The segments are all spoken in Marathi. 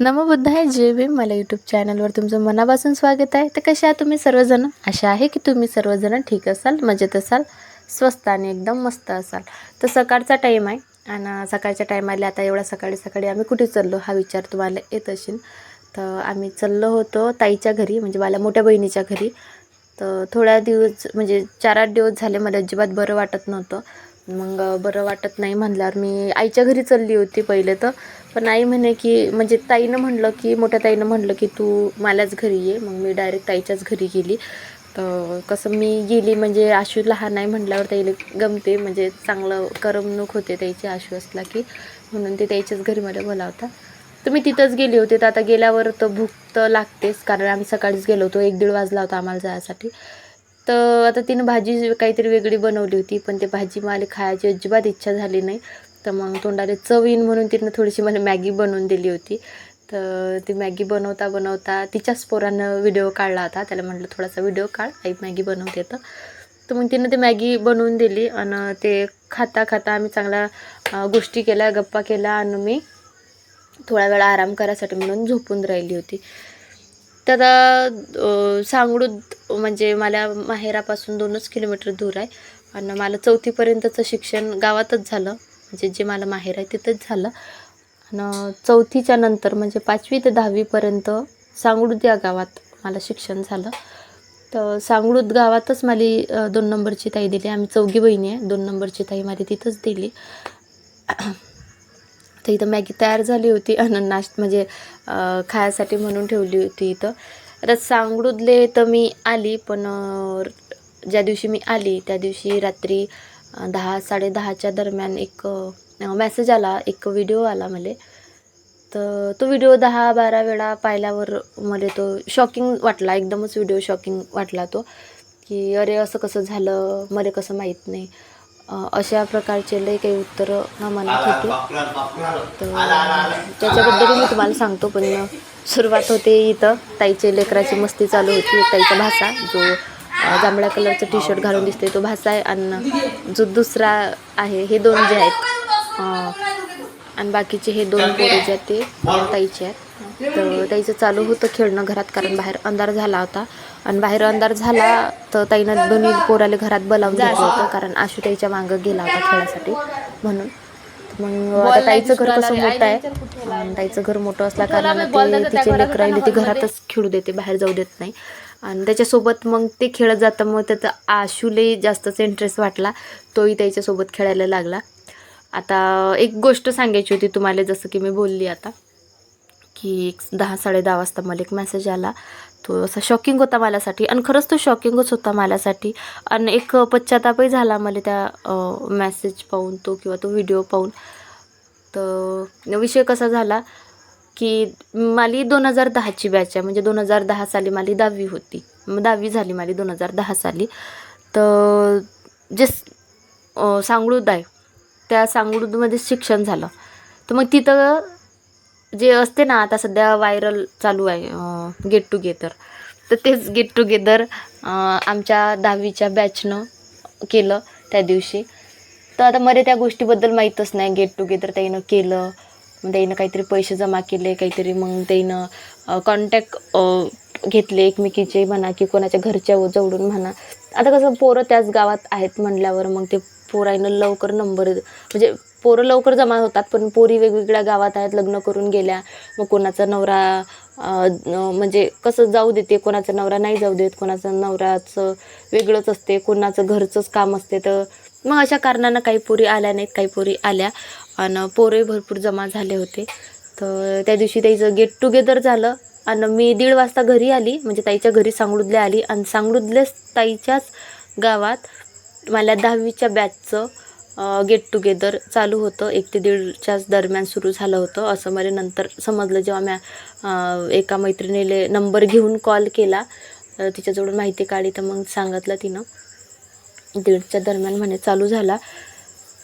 नमबुद्धाय जे बी मला यूट्यूब चॅनलवर तुमचं मनापासून स्वागत आहे. तर कशा आहात तुम्ही सर्वजण? असे आहे की तुम्ही सर्वजण ठीक असाल मजेत असाल स्वस्त आणि एकदम मस्त असाल. तर सकाळचा टाईम आहे आणि सकाळच्या टायमाला आता एवढा सकाळी सकाळी आम्ही कुठे चाललो हा विचार तुम्हाला येत असेल. तर आम्ही चाललो होतो ताईच्या घरी म्हणजे मला मोठ्या बहिणीच्या घरी. तर थोड्या दिवस म्हणजे चार आठ दिवस झाले मला अजिबात बरं वाटत नव्हतं. मग बरं वाटत नाही म्हणल्यावर मी आईच्या घरी चालली होती पहिले तर. पण आई म्हणे की म्हणजे ताईनं म्हणलं की मोठ्या ताईनं म्हणलं की तू मलाच घरी ये. मग मी डायरेक्ट ताईच्याच घरी गेली. तर कसं मी गेली म्हणजे आशू लहान आहे म्हटल्यावर ताईला गमते. म्हणजे चांगलं करमणूक होते त्याची आशू असला की म्हणून ते त्याच्याच घरी मला बोलावता तर मी तिथंच गेली होती. तर आता गेल्यावर तर भूक तर लागतेच कारण आम्ही सकाळीच गेलो होतो. एक दीड वाजला होता आम्हाला जायसाठी. तर आता तिनं भाजी काहीतरी वेगळी बनवली होती पण ते भाजी मला खायची अजिबात इच्छा झाली नाही. तर मग तोंडाला चव येईन म्हणून तिनं थोडीशी मला मॅगी बनवून दिली होती. तर ती मॅगी बनवता बनवता तिच्याच पोरानं व्हिडिओ काढला होता. त्याला म्हटलं थोडासा व्हिडिओ काढ आई मॅगी बनवते तर. तर मग तिनं ते मॅगी बनवून दिली आणि ते खाता खाता आम्ही चांगल्या गोष्टी केल्या गप्पा केल्या आणि मी थोडा वेळ आराम करायसाठी म्हणून झोपून राहिली होती. तर सांगडूत सांगडूद म्हणजे मला माहेरापासून दोनच किलोमीटर दूर आहे. आणि मला चौथीपर्यंतचं शिक्षण गावातच झालं. म्हणजे जे मला माहेर आहे तिथंच झालं. आणि चौथीच्या नंतर म्हणजे पाचवी ते दहावीपर्यंत सांगडूद या गावात मला शिक्षण झालं. तर सांगडूद गावातच माझी दोन नंबरची ताई दिली. आम्ही चौघी बहिणी आहे. दोन नंबरची ताई मला तिथंच दिली. तर इथं मॅगी तयार झाली होती. आणि नाश्त म्हणजे खायसाठी म्हणून ठेवली होती इथं. तर सांगडूदले तर मी आली पण ज्या दिवशी मी आली त्या दिवशी रात्री दहा साडेदहाच्या दरम्यान एक मेसेज आला एक व्हिडिओ आला मला. तर तो व्हिडिओ दहा बारा वेळा पाहिल्यावर मला तो शॉकिंग वाटला एकदमच व्हिडिओ शॉकिंग वाटला तो की अरे असं कसं झालं मला कसं माहीत नाही. अशा प्रकारचे लई काही उत्तरं मनात होती तर त्याच्याबद्दल मी तुम्हाला सांगतो पण सुरुवात होते इथं. ताईचे लेकराची मस्ती चालू होती ताईचा भासा जो जांभळ्या कलरचं टी शर्ट घालून दिसते तो भासा आहे आणि जो दुसरा आहे हे दोन जे आहेत. आणि बाकीचे हे दोन पोरे जे आहेत ते ताईचे आहेत. तर ताईचं चालू होतं खेळणं घरात कारण बाहेर अंधार झाला होता. आणि बाहेर अंधार झाला तर ताईनं दोन्ही पोराले घरात बोलावून घेतलं होतं कारण आशू ताईच्या मागं गेला होता खेळासाठी. म्हणून मग आता ताईचं घर कसं मोठं आहे? ताईचं घर मोठं असल्या कारणाने ते तिचे लेकर राहिले ते घरातच खेळू देते बाहेर जाऊ देत नाही. आणि त्याच्यासोबत मग ते खेळत जातं मग त्याचा आशूलाही जास्तच इंटरेस्ट वाटला. तोही त्याच्यासोबत खेळायला लागला. आता एक गोष्ट सांगायची होती तुम्हाला जसं की मी बोलली आता की एक दहा साडे दहा वाजता मला एक मेसेज आला. तो असा शॉकिंग होता माझ्यासाठी आणि खरंच तो शॉकिंगच होता माझ्यासाठी आणि एक पश्चातापही झाला मला त्या मेसेज पाहून तो किंवा तो व्हिडिओ पाहून. तर विषय कसा झाला की माली दोन हजार दहाची बॅच आहे. म्हणजे दोन हजार दहा साली माली दहावी होती. मग दहावी झाली माली दोन हजार दहा साली. तर जे सांगळूद आहे त्या सांगळूदमध्ये शिक्षण झालं. तर मग तिथं जे असते ना आता सध्या व्हायरल चालू आहे गेट टुगेदर तर तेच गेट टुगेदर आमच्या दहावीच्या बॅचनं केलं त्या दिवशी. तर आता मला त्या गोष्टीबद्दल माहीतच नाही. गेट टुगेदर त्याईनं केलं मग त्याईनं काहीतरी पैसे जमा केले काहीतरी मग त्याईनं कॉन्टॅक्ट घेतले एकमेकीचे म्हणा की कोणाच्या घरच्या जवळून म्हणा. आता कसं पोरं त्याच गावात आहेत म्हणल्यावर मग ते पोराईनं लवकर नंबर म्हणजे पोरं लवकर जमा होतात पण पोरी वेगवेगळ्या गावात आहेत लग्न करून गेल्या मग कोणाचा नवरा म्हणजे कसं जाऊ देते कोणाचा नवरा नाही जाऊ देत कोणाचं नवराचं वेगळंच असते कोणाचं घरचंच काम असते तर मग अशा कारणानं काही पोरी आल्या नाहीत काही पोरी आल्या आणि पोरही भरपूर जमा झाले होते. तर त्या दिवशी त्याचं गेट टुगेदर झालं आणि मी दीड वाजता घरी आली म्हणजे ताईच्या घरी सांगडुदल्या आली. आणि सांगडुदल्याच ताईच्याच गावात मला दहावीच्या बॅचचं गेट टुगेदर चालू होतं. एक ते दीडच्याच दरम्यान सुरू झालं होतं. असं मला नंतर समजलं जेव्हा म्या एका मैत्रिणीले नंबर घेऊन कॉल. केला तिच्याजवळून माहिती काढली. तर मग सांगितलं तिनं दीडच्या दरम्यान म्हणे चालू झाला.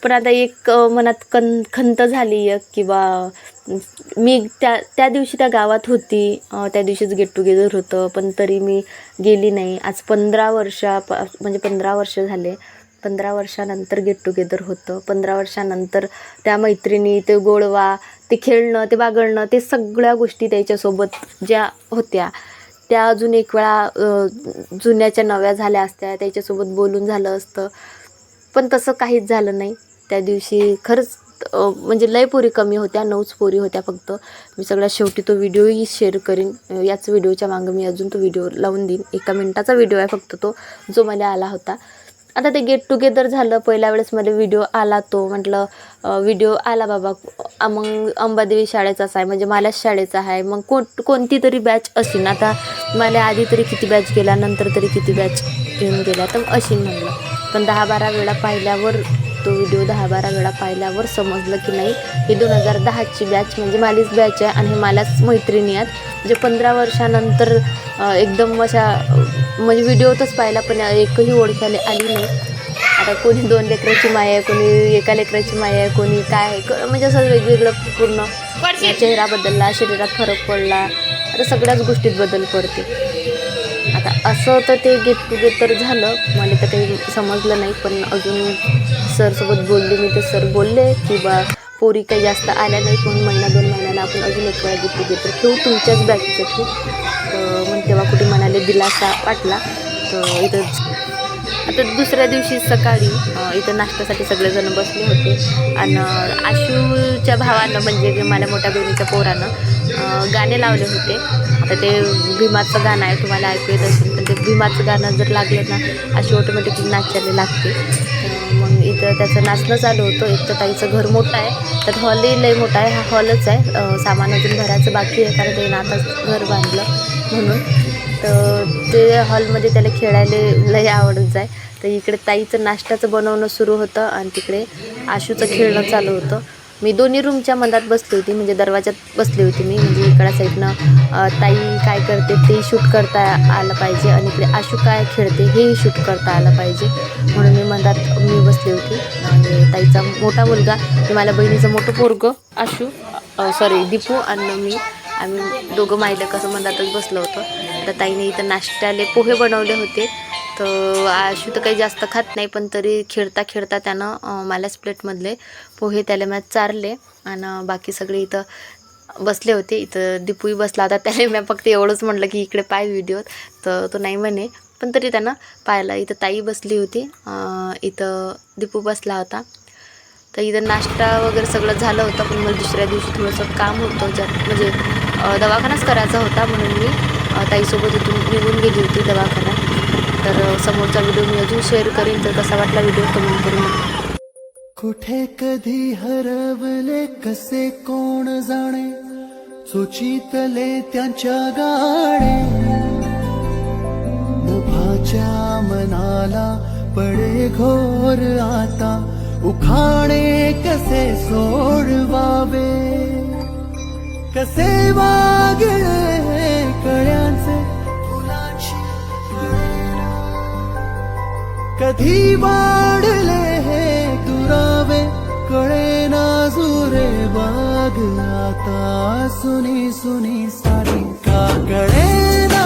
पण आता एक मनात कन खंत झाली एक किंवा मी त्या त्या दिवशी त्या गावात होती. त्या दिवशीच गेट टुगेदर होतं पण तरी मी गेली नाही. आज पंधरा वर्षा प म्हणजे पंधरा वर्ष झाले. पंधरा वर्षानंतर गेट टुगेदर होतं. पंधरा वर्षानंतर त्या मैत्रिणी ते गोडवा ते खेळणं ते बागडणं ते सगळ्या गोष्टी त्याच्यासोबत ज्या होत्या त्या अजून एक वेळा जुन्याच्या नव्या झाल्या असत्या. त्याच्यासोबत बोलून झालं असतं. पण तसं काहीच झालं नाही. त्या दिवशी खरंच म्हणजे लय पोरी कमी होत्या नऊच पोरी होत्या फक्त. मी सगळ्यात शेवटी तो व्हिडिओही शेअर करीन. याच व्हिडिओच्या मागं मी अजून तो व्हिडिओ लावून देईन. एका मिनटाचा व्हिडिओ आहे फक्त तो जो मला आला होता. आता ते गेट टुगेदर झालं. पहिल्या वेळेस मला व्हिडिओ आला तो. म्हटलं व्हिडिओ आला बाबा. मग अंबादेवी शाळेचाच आहे. म्हणजे मला शाळेचा आहे. मग कोण कोणती तरी बॅच असेल आता मला आधी तरी किती बॅच गेला नंतर तरी किती बॅच येऊन गेला. तर असेल म्हणलं. पण दहा बारा वेळा पाहिल्यावर तो व्हिडिओ दहा बारा वेळा पाहिल्यावर समजलं की नाही ही दोन हजार दहाची बॅच म्हणजे मालीच बॅच आहे आणि हे मालाच मैत्रिणी आहेत. म्हणजे पंधरा वर्षानंतर एकदम अशा म्हणजे व्हिडिओतच पाहिला पण एकही ओळखायला आली नाही. आता कोणी दोन लेकराची माय आहे कोणी एका लेकराची माय आहे कोणी काय आहे क- म्हणजे असं वेगवेगळं पूर्ण चेहरा बदलला शरीरात फरक पडला. आता सगळ्याच गोष्टीत बदल पडते. आता असं तर ते गेट टुगेदर झालं. मला तर काही समजलं नाही पण अजून सरसोबत बोलले मी तर सर बोलले की बा पोरी काही जास्त आल्या नाही पण महिना दोन महिन्याला आपण अजून एक वेळा गेट टुगेदर ठेवू तुमच्याच बॅचचं ठेवू. तर मग तेव्हा कुठे म्हणाले दिलासा वाटला. तर इथं आता दुसऱ्या दिवशी सकाळी इथं नाश्त्यासाठी सगळेजण बसले होते. आणि आशूच्या भावानं म्हणजे माझ्या मोठ्या बहिणीच्या पोरानं गाणे लावले होते. आता ते भीमाचं गाणं आहे तुम्हाला ऐकू येत असेल पण ते भीमाचं गाणं जर लागलं ना अशी ऑटोमॅटिकली नाचायला लागते. मग इथं त्याचं नाचणं चालू होतं. एक तर ताईचं घर मोठं आहे तर हॉलही लई मोठा आहे हा हॉलच आहे. सामान अजून भरायचं बाकी आहे कारण ते नाताच घर बांधलं म्हणून. तर ते हॉलमध्ये त्याला खेळायला लय आवडत आहे तर इकडे ताईचं नाश्त्याचं बनवणं सुरू होतं आणि तिकडे आशूचं खेळणं चालू होतं. मी दोन्ही रूमच्या मधात बसली होती म्हणजे दरवाजात बसली होती मी. म्हणजे इकडच्या साईडनं ताई काय करते ते शूट करता आलं पाहिजे आणि इकडे आशू काय खेळते हेही शूट करता आलं पाहिजे. म्हणून मी मधात मी बसली होती. आणि ताईचा मोठा मुलगा मला माझ्या बहिणीचं मोठं पोरगं आशू सॉरी दीपू आणि मी. आम्ही दोघं माहिलं कसं मनातच बसलो होतो. तर ताईने इथं नाश्त्याले पोहे बनवले होते. तर आशू तर काही जास्त खात नाही पण तरी खेळता खेळता त्यानं अं, मलाच प्लेटमधले पोहे त्याला मॅ चारले. आणि बाकी सगळे इथं बसले होते. इथं दिपूही बसला होता. त्याला मी फक्त एवढंच म्हटलं की इकडे पाय व्हिडिओत. तर तो नाही म्हणे. पण तरी त्यानं पाहिलं इथं ताई बसली होती. इथं दिपू बसला होता. तर इथं नाश्ता वगैरे सगळं झालं होतं पण मला दुसऱ्या दिवशी थोडंसं काम होतं. ज्यात म्हणजे दवाखानाच करायचा होता म्हणून मी ताईसोबत इथून निघून गेली होती दवाखान्यात. तर समोरचा व्हिडिओ मी अजून शेअर करीन तर कसा वाटला व्हिडिओ कमेंट करून कुठे कधी हरवले कसे कोण जाणे सुचितले त्यांच्या गाणे. मुभाच्या मनाला पडे घोर आता उखाणे कसे सोडवावे? कसे वागळे कळ्यांचे फुलाची. कधी वाढले हे दुरावे कळे ना जुरे बाग आता सुनी सुनी सारी का कळे ना